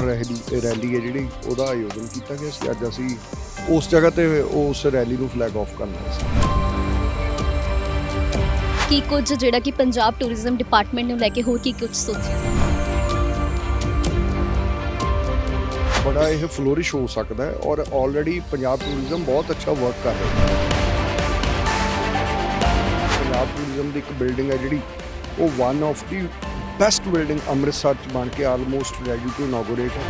Rally rally ਹੈ ਜਿਹੜੀ ਉਹਦਾ ਆਯੋਜਨ ਕੀਤਾ ਗਿਆ ਸੀ। ਅੱਜ ਅਸੀਂ ਉਸ ਜਗ੍ਹਾ ਤੇ ਉਸ ਰੈਲੀ ਨੂੰ ਫਲੈਗ ਆਫ ਕਰਨਾ ਸੀ। ਕੀ ਕੁਝ ਜਿਹੜਾ ਕਿ ਪੰਜਾਬ ਟੂਰਿਜ਼ਮ ਡਿਪਾਰਟਮੈਂਟ ਨੂੰ ਲੈ ਕੇ ਹੋਰ ਕੀ ਕੁਝ ਸੋਚਿਆ ਬੜਾ ਇਹ ਫਲੋਰਿਸ਼ ਹੋ ਸਕਦਾ ਹੈ ਔਰ ਆਲਰੇਡੀ ਪੰਜਾਬ ਟੂਰਿਜ਼ਮ ਬਹੁਤ ਅੱਛਾ ਵਰਕ ਕਰ ਰਿਹਾ ਹੈ। ਪੰਜਾਬ ਟੂਰਿਜ਼ਮ ਦੀ ਇੱਕ ਬਿਲਡਿੰਗ ਹੈ ਜਿਹੜੀ ਉਹ one of the best building Amritsar ਚ ਬਣ ਕੇ ਆਲਮੋਸਟ ਰੈਡੀ ਟੂ ਇਨੋਗਰੇਟ ਹੈ।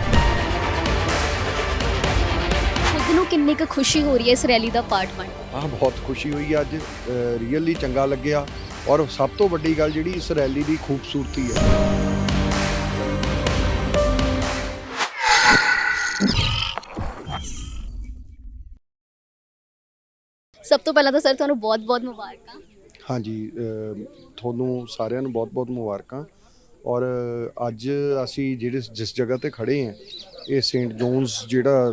ਖੁਦ ਨੂੰ ਕਿੰਨੀ ਕੁ ਖੁਸ਼ੀ ਹੋ ਰਹੀ ਹੈ ਇਸ ਰੈਲੀ ਦਾ ਪਾਰਟ ਬਣ ਕੇ? ਆਹ ਬਹੁਤ ਖੁਸ਼ੀ ਹੋਈ ਅੱਜ। ਰੀਅਲੀ ਚੰਗਾ ਲੱਗਿਆ। ਔਰ ਸਭ ਤੋਂ ਵੱਡੀ ਗੱਲ ਜਿਹੜੀ ਇਸ ਰੈਲੀ ਦੀ ਖੂਬਸੂਰਤੀ ਹੈ। ਸਭ ਤੋਂ ਪਹਿਲਾਂ ਤਾਂ ਸਰ ਤੁਹਾਨੂੰ ਬਹੁਤ-ਬਹੁਤ ਮੁਬਾਰਕਾਂ। ਹਾਂਜੀ ਤੁਹਾਨੂੰ ਸਾਰਿਆਂ ਨੂੰ ਬਹੁਤ-ਬਹੁਤ ਮੁਬਾਰਕਾਂ। ਔਰ ਅੱਜ ਅਸੀਂ ਜਿਹੜੇ ਜਿਸ ਜਗ੍ਹਾ ਤੇ ਖੜੇ ਹਾਂ, ਇਹ ਸੇਂਟ ਜੋਨਸ ਜਿਹੜਾ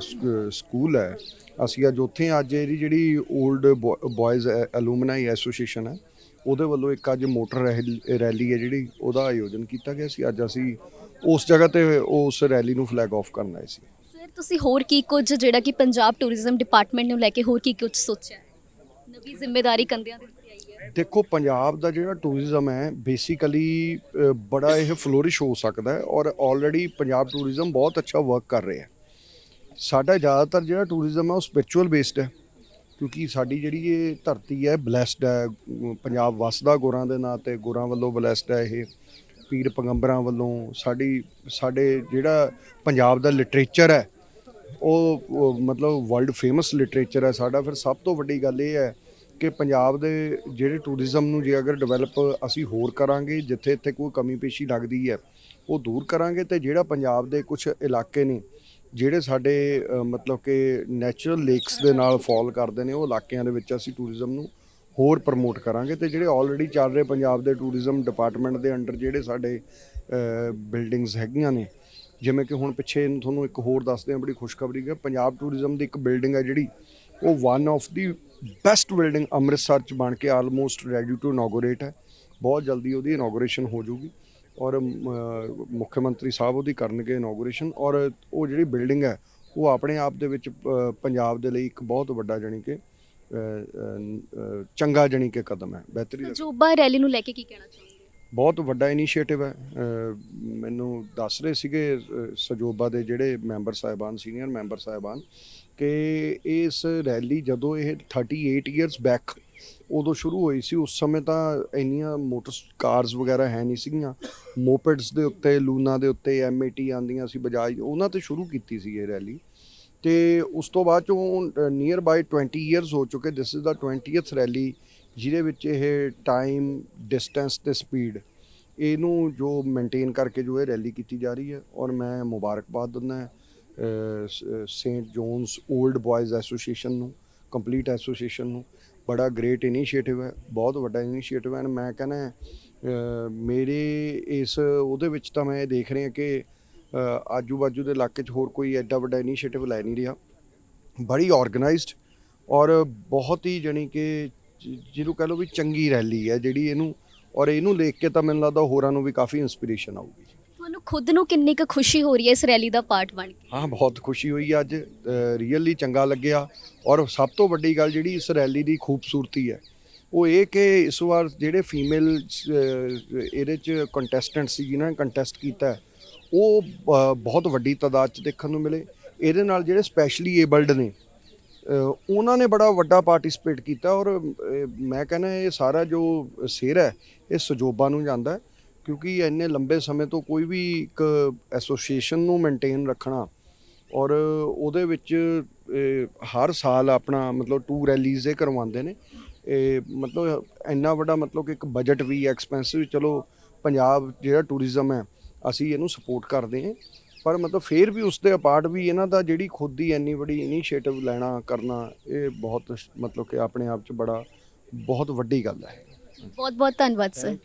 ਸਕੂਲ ਹੈ, ਅਸੀਂ ਅੱਜ ਉੱਥੇ ਅੱਜ ਇਹਦੀ ਜਿਹੜੀ 올ਡ ਬॉयਜ਼ ਐਲੂਮਨਾਈ ਐਸੋਸੀਏਸ਼ਨ ਹੈ, ਉਹਦੇ ਵੱਲੋਂ ਇੱਕ ਅੱਜ ਮੋਟਰ ਰੈਲੀ ਰੈਲੀ ਹੈ ਜਿਹੜੀ, ਉਹਦਾ ਆਯੋਜਨ ਕੀਤਾ ਗਿਆ ਸੀ। ਅੱਜ ਅਸੀਂ ਉਸ ਜਗ੍ਹਾ ਤੇ ਉਸ ਰੈਲੀ ਨੂੰ ਫਲੈਗ ਆਫ ਕਰਨ ਆਏ ਸੀ। ਸਰ ਤੁਸੀਂ ਹੋਰ ਕੀ ਕੁਝ, ਜਿਹੜਾ ਕਿ ਪੰਜਾਬ ਟੂਰਿਜ਼ਮ ਡਿਪਾਰਟਮੈਂਟ ਨੂੰ ਲੈ ਕੇ ਹੋਰ ਕੀ ਕੁਝ ਸੋਚਿਆ? ਹੈ ਨਵੀਂ ਜ਼ਿੰਮੇਵਾਰੀ ਕੰਧਿਆਂ ਦੇ ਉੱਤੇ ਆਈ। ਦੇਖੋ, ਪੰਜਾਬ ਦਾ ਜਿਹੜਾ ਟੂਰਿਜ਼ਮ ਹੈ ਬੇਸਿਕਲੀ ਬੜਾ ਇਹ ਫਲੋਰਿਸ਼ ਹੋ ਸਕਦਾ ਹੈ ਔਰ ਆਲਰੇਡੀ ਪੰਜਾਬ ਟੂਰਿਜ਼ਮ ਬਹੁਤ ਅੱਛਾ ਵਰਕ ਕਰ ਰਿਹਾ ਹੈ। ਸਾਡਾ ਜ਼ਿਆਦਾਤਰ ਜਿਹੜਾ ਟੂਰਿਜ਼ਮ ਹੈ, ਉਹ ਸਪਿਰਚੁਅਲ ਬੇਸਡ ਹੈ, ਕਿਉਂਕਿ ਸਾਡੀ ਜਿਹੜੀ ਇਹ ਧਰਤੀ ਹੈ ਬਲੈਸਡ ਹੈ। ਪੰਜਾਬ ਵਸਦਾ ਗੁਰਾਂ ਦੇ ਨਾਂ ਤੇ, ਗੁਰਾਂ ਵੱਲੋਂ ਬਲੈਸਡ ਹੈ ਇਹ, ਪੀਰ ਪਗੰਬਰਾਂ ਵੱਲੋਂ। ਸਾਡੀ, ਸਾਡੇ ਜਿਹੜਾ ਪੰਜਾਬ ਦਾ ਲਿਟਰੇਚਰ ਹੈ, ਉਹ ਮਤਲਬ ਵਰਲਡ ਫੇਮਸ ਲਿਟਰੇਚਰ ਹੈ ਸਾਡਾ। ਫਿਰ ਸਭ ਤੋਂ ਵੱਡੀ ਗੱਲ ਇਹ ਹੈ ਕਿ ਪੰਜਾਬ ਦੇ ਜਿਹੜੇ ਟੂਰਿਜ਼ਮ ਨੂੰ ਜੇ ਅਗਰ ਡਿਵੈਲਪ ਅਸੀਂ ਹੋਰ ਕਰਾਂਗੇ, ਜਿੱਥੇ ਇੱਥੇ ਕੋਈ ਕਮੀ ਪੇਸ਼ੀ ਲੱਗਦੀ ਹੈ, ਉਹ ਦੂਰ ਕਰਾਂਗੇ ਤੇ ਜਿਹੜਾ ਪੰਜਾਬ ਦੇ ਕੁਝ ਇਲਾਕੇ ਨੇ, ਜਿਹੜੇ ਸਾਡੇ ਮਤਲਬ ਕਿ ਨੈਚੁਰਲ ਲੇਕਸ ਦੇ ਨਾਲ ਫਾਲ ਕਰਦੇ ਨੇ, ਉਹ ਇਲਾਕਿਆਂ ਦੇ ਵਿੱਚ ਅਸੀਂ ਟੂਰਿਜ਼ਮ ਨੂੰ ਹੋਰ ਪ੍ਰਮੋਟ ਕਰਾਂਗੇ ਤੇ ਜਿਹੜੇ ਆਲਰੇਡੀ ਚੱਲ ਰਹੇ ਪੰਜਾਬ ਦੇ ਟੂਰਿਜ਼ਮ ਡਿਪਾਰਟਮੈਂਟ ਦੇ ਅੰਡਰ ਜਿਹੜੇ ਸਾਡੇ ਬਿਲਡਿੰਗਸ ਹੈਗੀਆਂ ਨੇ, ਜਿਵੇਂ ਕਿ ਹੁਣ ਪਿੱਛੇ ਤੁਹਾਨੂੰ ਇੱਕ ਹੋਰ ਦੱਸਦੇ ਹਾਂ, ਬੜੀ ਖੁਸ਼ਖਬਰੀ ਹੈ, ਪੰਜਾਬ ਟੂਰਿਜ਼ਮ ਦੀ ਇੱਕ ਬਿਲਡਿੰਗ ਹੈ ਜਿਹੜੀ, ਉਹ one of the best building Amritsar ਚ ਬਣ ਕੇ ਆਲਮੋਸਟ ਰੈਡੀ ਟੂ ਇਨੋਗਰੇਟ ਹੈ। ਬਹੁਤ ਜਲਦੀ ਉਹਦੀ ਇਨੋਗਰੇਸ਼ਨ ਹੋ ਜਾਊਗੀ। ਔਰ ਮੁੱਖ ਮੰਤਰੀ ਸਾਹਿਬ ਉਹਦੀ ਕਰਨਗੇ ਇਨੋਗਰੇਸ਼ਨ ਔਰ ਉਹ ਜਿਹੜੀ ਬਿਲਡਿੰਗ ਹੈ ਉਹ ਆਪਣੇ ਆਪ ਦੇ ਵਿੱਚ ਪੰਜਾਬ ਦੇ ਲਈ ਇੱਕ ਬਹੁਤ ਵੱਡਾ ਜਾਣੀ ਕਿ ਚੰਗਾ ਜਾਣੀ ਕਿ ਕਦਮ ਹੈ। ਬਿਹਤਰੀ ਸਜੋਬਾ ਰੈਲੀ ਨੂੰ ਲੈ ਕੇ ਕੀ ਕਹਿਣਾ ਚਾਹੁੰਦੇ ਬਹੁਤ ਵੱਡਾ ਇਨੀਸ਼ੀਏਟਿਵ ਹੈ। ਦੱਸ ਰਹੇ ਸੀਗੇ ਸਜੋਬਾ ਦੇ ਜਿਹੜੇ ਮੈਂਬਰ ਸਾਹਿਬਾਨ, ਸੀਨੀਅਰ ਮੈਂਬਰ ਸਾਹਿਬਾਨ, ਕਿ ਇਸ ਰੈਲੀ ਜਦੋਂ ਇਹ 38 ਇਅਰਸ ਬੈਕ ਉਦੋਂ ਸ਼ੁਰੂ ਹੋਈ ਸੀ, ਉਸ ਸਮੇਂ ਤਾਂ ਇੰਨੀਆਂ ਮੋਟਰ ਕਾਰਸ ਵਗੈਰਾ ਹੈ ਨਹੀਂ ਸੀਗੀਆਂ। ਮੋਪੈਡਸ ਦੇ ਉੱਤੇ, ਲੂਨਾ ਦੇ ਉੱਤੇ ਐਮਏਟੀ ਆਂਦੀਆਂ ਸੀ ਬਜਾਜ, ਉਹਨਾਂ ਤੇ ਸ਼ੁਰੂ ਕੀਤੀ ਸੀ ਇਹ ਰੈਲੀ। ਤੇ ਉਸ ਤੋਂ ਬਾਅਦ ਚੋਂ ਨੀਅਰ ਬਾਈ 20 ਇਅਰਸ ਹੋ ਚੁੱਕੇ this is the 20th rally, ਜਿਹਦੇ ਵਿੱਚ ਇਹ ਟਾਈਮ ਡਿਸਟੈਂਸ ਤੇ ਸਪੀਡ ਇਹਨੂੰ ਜੋ ਮੇਨਟੇਨ ਕਰਕੇ ਜੋ ਇਹ ਰੈਲੀ ਕੀਤੀ ਜਾ ਰਹੀ ਹੈ, ਔਰ ਮੈਂ ਮੁਬਾਰਕਬਾਦ ਦਿੰਦਾ saint John's old boys association ਨੂੰ ਕੰਪਲੀਟ ਐਸੋਸੀਏਸ਼ਨ ਨੂੰ, ਬੜਾ ਗ੍ਰੇਟ ਇਨੀਸ਼ੀਏਟਿਵ ਹੈ, ਬਹੁਤ ਵੱਡਾ ਇਨੀਸ਼ੀਏਟਿਵ ਹੈ, and ਮੈਂ ਕਹਿੰਦਾ ਮੇਰੇ ਇਸ ਉਹਦੇ ਵਿੱਚ ਤਾਂ ਮੈਂ ਇਹ ਦੇਖ ਰਿਹਾ ਕਿ ਆਜੂ ਬਾਜੂ ਦੇ ਇਲਾਕੇ 'ਚ ਹੋਰ ਕੋਈ ਐਡਾ ਵੱਡਾ ਇਨੀਸ਼ੀਏਟਿਵ ਲੈ ਨਹੀਂ ਰਿਹਾ। ਬੜੀ ਆਰਗੇਨਾਈਜ਼ਡ ਔਰ ਬਹੁਤ ਹੀ ਜਣੀ ਕਿ ਜਿਹਨੂੰ ਕਹ ਲਓ ਵੀ ਚੰਗੀ ਰੈਲੀ ਹੈ, ਜਿਹੜੀ ਇਹਨੂੰ ਔਰ ਇਹਨੂੰ ਦੇਖ ਕੇ ਤਾਂ ਮੈਨੂੰ ਲੱਗਦਾ ਹੋਰਾਂ ਨੂੰ ਵੀ ਕਾਫੀ ਇਨਸਪੀਰੇਸ਼ਨ ਆਊਗੀ। ਤੁਹਾਨੂੰ ਖੁਦ ਨੂੰ ਕਿੰਨੀ ਕੁ ਖੁਸ਼ੀ ਹੋ ਰਹੀ ਹੈ ਇਸ ਰੈਲੀ ਦਾ ਪਾਰਟ ਬਣ ਕੇ? ਹਾਂ ਬਹੁਤ ਖੁਸ਼ੀ ਹੋਈ ਅੱਜ। ਰੀਅਲੀ ਚੰਗਾ ਲੱਗਿਆ। ਔਰ ਸਭ ਤੋਂ ਵੱਡੀ ਗੱਲ ਜਿਹੜੀ ਇਸ ਰੈਲੀ ਦੀ ਖੂਬਸੂਰਤੀ ਹੈ ਉਹ ਇਹ ਕਿ ਇਸ ਵਾਰ ਜਿਹੜੇ ਫੀਮੇਲ ਇਹਦੇ ਚ ਕੰਟੈਸਟੈਂਟ ਸੀ ਜਿਨ੍ਹਾਂ ਨੇ ਕੰਟੈਸਟ ਕੀਤਾ ਉਹ ਬਹੁਤ ਵੱਡੀ ਤਾਦਾਦ ਚ ਦੇਖਣ ਨੂੰ ਮਿਲੇ। ਇਹਦੇ ਨਾਲ ਜਿਹੜੇ ਸਪੈਸ਼ਲੀ ਏਬਲਡ ਨੇ ਉਹਨਾਂ ਨੇ ਬੜਾ ਵੱਡਾ ਪਾਰਟਿਸਿਪੇਟ ਕੀਤਾ ਔਰ ਮੈਂ ਕਹਿੰਦਾ ਇਹ ਸਾਰਾ ਜੋ ਸਿਰ ਹੈ, ਇਹ ਸਜੋਬਾ ਨੂੰ ਜਾਂਦਾ ਹੈ, ਕਿਉਂਕਿ ਇੰਨੇ ਲੰਬੇ ਸਮੇਂ ਤੋਂ ਕੋਈ ਵੀ ਇੱਕ ਐਸੋਸੀਏਸ਼ਨ ਨੂੰ ਮੇਨਟੇਨ ਰੱਖਣਾ ਔਰ ਉਹਦੇ ਵਿੱਚ ਹਰ ਸਾਲ ਆਪਣਾ ਮਤਲਬ ਟੂ ਰੈਲੀਜ਼ ਇਹ ਕਰਵਾਉਂਦੇ ਨੇ। ਇਹ ਮਤਲਬ ਇੰਨਾ ਵੱਡਾ ਮਤਲਬ ਕਿ ਇੱਕ ਬਜਟ ਵੀ ਐਕਸਪੈਂਸਿਵ ਚਲੋ ਪੰਜਾਬ ਜਿਹੜਾ ਟੂਰਿਜ਼ਮ ਹੈ, ਅਸੀਂ ਇਹਨੂੰ ਸਪੋਰਟ ਕਰਦੇ ਹਾਂ। ਪਰ ਮਤਲਬ ਫੇਰ ਵੀ ਉਸ ਦੇ ਅਪਾਰਟ ਵੀ ਇਹਨਾਂ ਦਾ ਜਿਹੜੀ ਖੁਦ ਦੀ ਇੰਨੀ ਵੱਡੀ ਇਨੀਸ਼ੀਏਟਿਵ ਲੈਣਾ ਕਰਨਾ ਇਹ ਬਹੁਤ ਮਤਲਬ ਕਿ ਆਪਣੇ ਆਪ 'ਚ ਬੜਾ ਬਹੁਤ ਵੱਡੀ ਗੱਲ ਹੈ। ਬਹੁਤ ਬਹੁਤ ਧੰਨਵਾਦ ਸਰ